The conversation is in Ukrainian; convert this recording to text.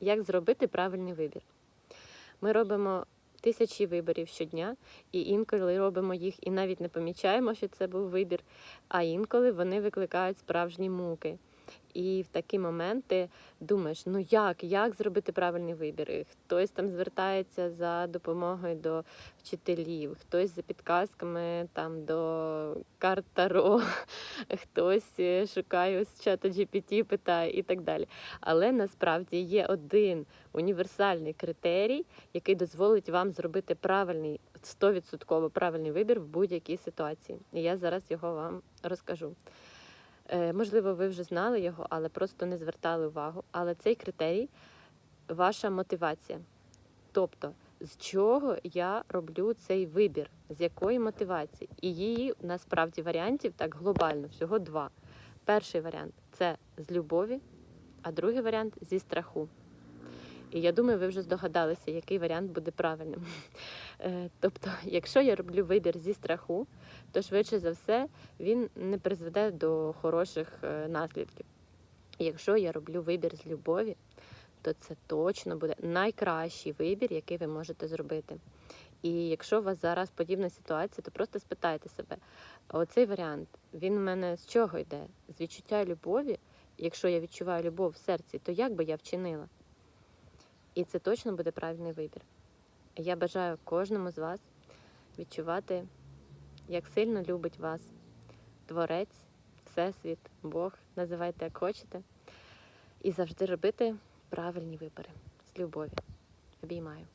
Як зробити правильний вибір? Ми робимо тисячі виборів щодня, і інколи робимо їх і навіть не помічаємо, що це був вибір, а інколи вони викликають справжні муки. І в такі моменти думаєш, ну як, як зробити правильний вибір? Хтось там звертається за допомогою до вчителів, хтось за підказками там до карт Таро, хтось е, шукає з чату GPT, питає і так далі. Але насправді є один універсальний критерій, який дозволить вам зробити правильний, 100% правильний вибір в будь-якій ситуації. І я зараз його вам розкажу. Е, Можливо, ви вже знали його, але просто не звертали увагу. Але цей критерій ваша мотивація. Тобто, з чого я роблю цей вибір, з якої мотивації? І її насправді варіантів так глобально, всього два. Перший варіант це з любові, а другий варіант зі страху. І я думаю, ви вже здогадалися, який варіант буде правильним. Е, Тобто, якщо я роблю вибір зі страху, то швидше за все він не призведе до хороших е, наслідків. Якщо я роблю вибір з любові, то це точно буде найкращий вибір, який ви можете зробити. І якщо у вас зараз подібна ситуація, то просто спитайте себе: оцей варіант, він у мене з чого йде? З відчуття любові. Якщо я відчуваю любов в серці, то як би я вчинила? І це точно буде правильний вибір. Я бажаю кожному з вас відчувати, як сильно любить вас Творець, Всесвіт, Бог, називайте як хочете, і завжди робити правильні вибори з любові. Обіймаю.